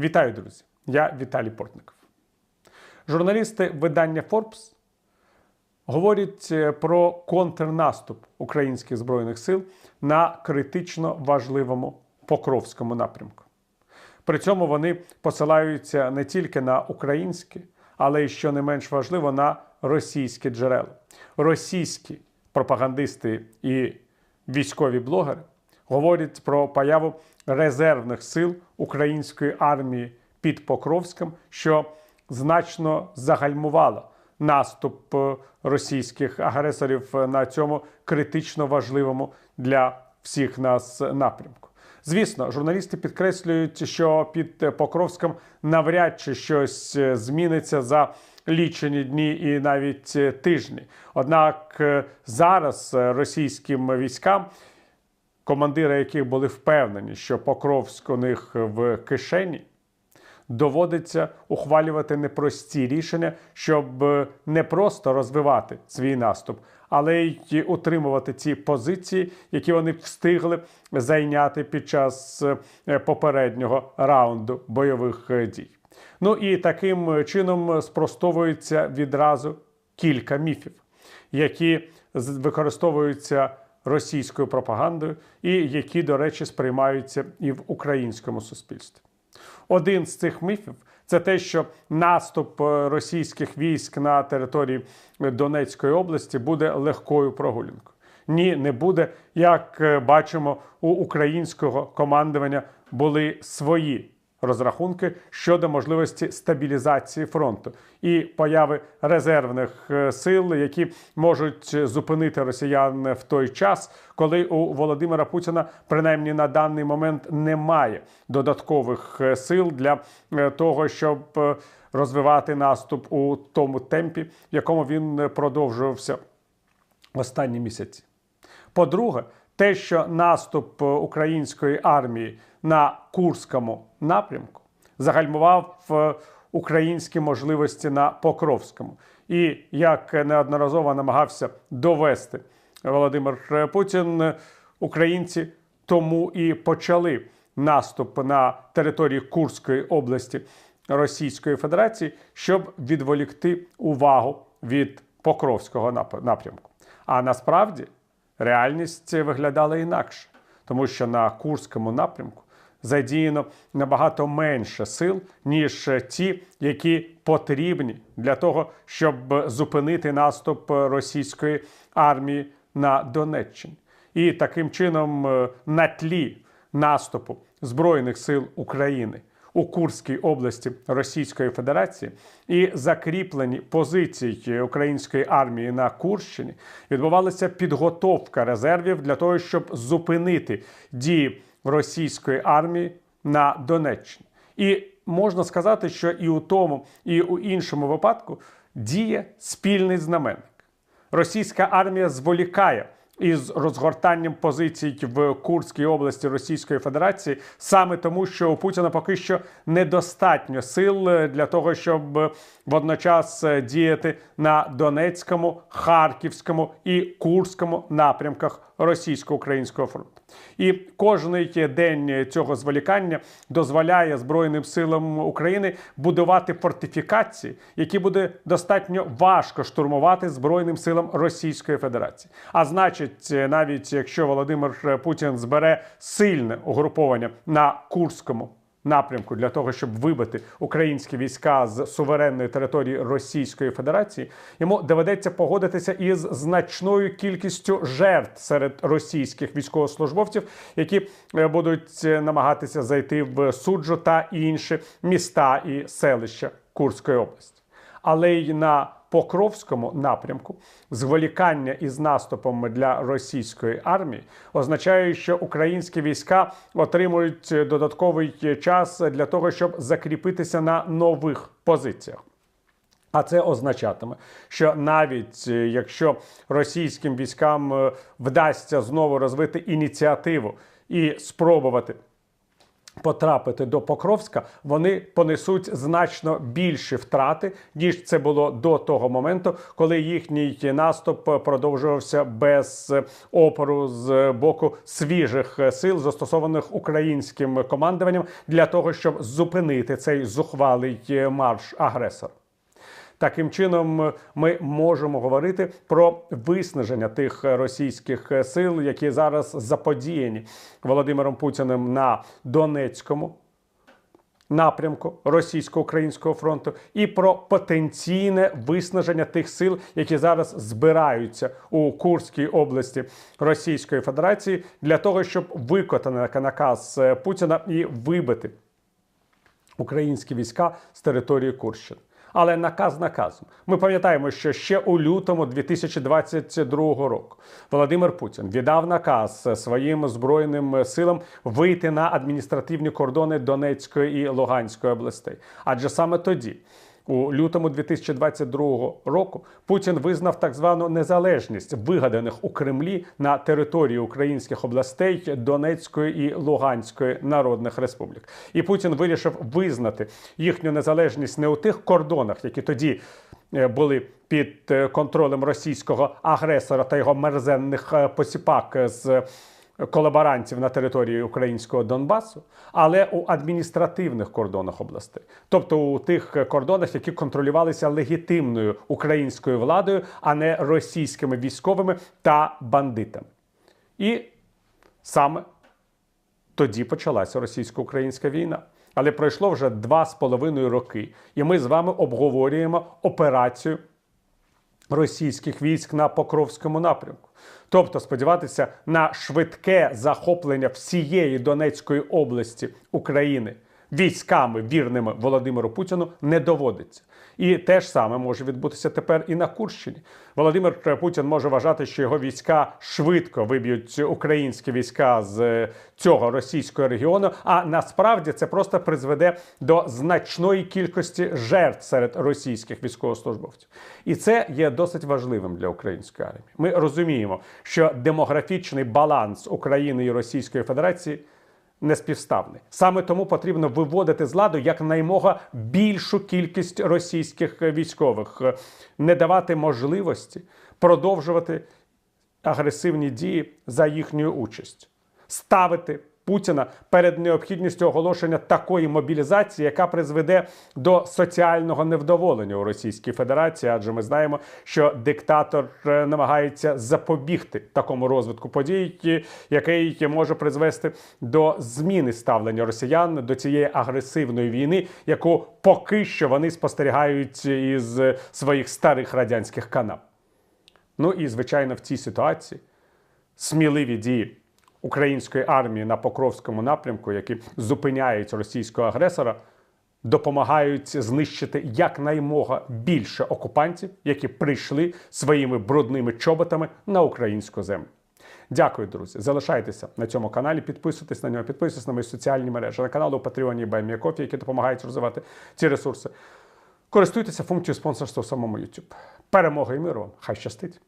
Вітаю, друзі! Я Віталій Портников. Журналісти видання Forbes говорять е, про контрнаступ українських збройних сил на критично важливому Покровському напрямку. При цьому вони посилаються не тільки на українські, але й що не менш важливо на російські джерела. Російські пропагандисти і військові блогери говорять про появу резервних сил української армії під Покровськом, що значно загальмувало наступ е, російських агресорів на цьому критично важливому для всіх нас напрямку. Звісно, журналісти підкреслюють, що під Покровськом навряд чи щось е, зміниться за лічені дні і навіть е, тижні. Однак е, зараз е, російським військам, командири яких були впевнені, що Покровськ у них в кишені, доводиться ухвалювати непрості рішення, щоб е, не просто розвивати свій наступ, але й утримувати ці позиції, які вони встигли зайняти під час е, попереднього раунду бойових е, дій. Ну і таким чином спростовується відразу кілька міфів, які використовуються російською пропагандою, і які, до речі, сприймаються і в українському суспільстві. Один з цих міфів це те, що наступ е, російських військ на території Донецької області буде легкою прогулянкою. Ні, не буде. Як е, бачимо, у українського командування були свої розрахунки щодо можливості стабілізації фронту і появи резервних е, сил, які можуть зупинити росіян в той час, коли у Володимира Путіна принаймні на даний момент немає додаткових е, сил для е, того, щоб розвивати наступ у тому темпі, в якому він продовжувався останні місяці. По-друге, те, що наступ української армії на Курському напрямку загальмував е, українські можливості на Покровському. І як неодноразово намагався довести Володимир Путін, українці тому і почали наступ на території Курської області Російської Федерації, щоб відволікти увагу від Покровського напрямку. А насправді реальність виглядала інакше, тому що на Курському напрямку задіяно набагато менше сил, ніж ті, які потрібні для того, щоб зупинити наступ російської армії на Донеччині. І таким чином, е, на тлі наступу Збройних сил України у Курській області Російської Федерації і закріплені позиції української армії на Курщині відбувалася підготовка резервів для того, щоб зупинити дії російської армії на Донеччині. І можна сказати, що і у тому, і у іншому випадку діє спільний знаменник. Російська армія зволікає із розгортанням позицій в Курській області Російської Федерації саме тому, що у Путіна поки що недостатньо сил для того, щоб водночас діяти на Донецькому, Харківському і Курському напрямках російсько-українського фронту. І кожний день цього зволікання дозволяє Збройним силам України будувати фортифікації, які буде достатньо важко штурмувати Збройним силам Російської Федерації. А значить, навіть якщо Володимир Путін збере сильне угруповання на Курському напрямку для того, щоб вибити українські війська з суверенної території Російської Федерації, йому доведеться погодитися із значною кількістю жертв серед російських військовослужбовців, які е, будуть е, намагатися зайти в суджу та інші міста і селища Курської області. Але й на Покровському напрямку зволікання із наступом для російської армії означає, що українські війська отримують додатковий час для того, щоб закріпитися на нових позиціях. А це означатиме, що навіть е, якщо російським військам е, вдасться знову розвити ініціативу і спробувати потрапити до Покровська, вони понесуть значно більші втрати, ніж це було до того моменту, коли їхній наступ продовжувався без опору з боку свіжих сил, застосованих українським командуванням для того, щоб зупинити цей зухвалий марш агресора. Таким чином, ми можемо говорити про виснаження тих російських сил, які зараз заподіяні Володимиром Путіним на Донецькому напрямку російсько-українського фронту, і про потенційне виснаження тих сил, які зараз збираються у Курській області Російської Федерації, для того, щоб виконати наказ Путіна і вибити українські війська з території Курщини. Але наказ наказом. Ми пам'ятаємо, що ще у лютому 2022 року Володимир Путін віддав наказ своїм збройним силам вийти на адміністративні кордони Донецької і Луганської областей. Адже саме тоді. У лютому 2022 року Путін визнав так звану незалежність вигаданих у Кремлі на території українських областей Донецької і Луганської народних республік. І Путін вирішив визнати їхню незалежність не у тих кордонах, які тоді е, були під е, контролем російського агресора та його мерзенних е, посіпак з колаборантів на території українського Донбасу, але у адміністративних кордонах областей, тобто у тих кордонах, які контролювалися легітимною українською владою, а не російськими військовими та бандитами. І саме тоді почалася російсько-українська війна. Але пройшло вже два з половиною роки, і ми з вами обговорюємо операцію російських військ на Покровському напрямку. Тобто сподіватися на швидке захоплення всієї Донецької області України військами вірними Володимиру Путіну не доводиться. І те ж саме може відбутися тепер і на Курщині. Володимир Путін може вважати, що його війська швидко виб'ють українські війська з цього російського регіону. А насправді це просто призведе до значної кількості жертв серед російських військовослужбовців. І це є досить важливим для української армії. Ми розуміємо, що демографічний баланс України і Російської Федерації неспівставний. Саме тому потрібно виводити з ладу якнаймога більшу кількість російських військових, не давати можливості продовжувати агресивні дії за їхньою участь, ставити Путіна перед необхідністю оголошення такої мобілізації, яка призведе до соціального невдоволення у Російській Федерації, адже ми знаємо, що диктатор е, намагається запобігти такому розвитку подій, який може призвести до зміни ставлення росіян до цієї агресивної війни, яку поки що вони спостерігають із своїх старих радянських канав. Ну і звичайно, в цій ситуації сміливі дії української армії на Покровському напрямку, які зупиняють російського агресора, допомагають знищити якнаймога більше окупантів, які прийшли своїми брудними чоботами на українську землю. Дякую, друзі. Залишайтеся на цьому каналі, підписуйтесь на нього, підписуйтесь на мої соціальні мережі, на канал у Патреоні і які допомагають розвивати ці ресурси. Користуйтеся функцією спонсорства в самому YouTube. Перемоги і миру! Хай щастить!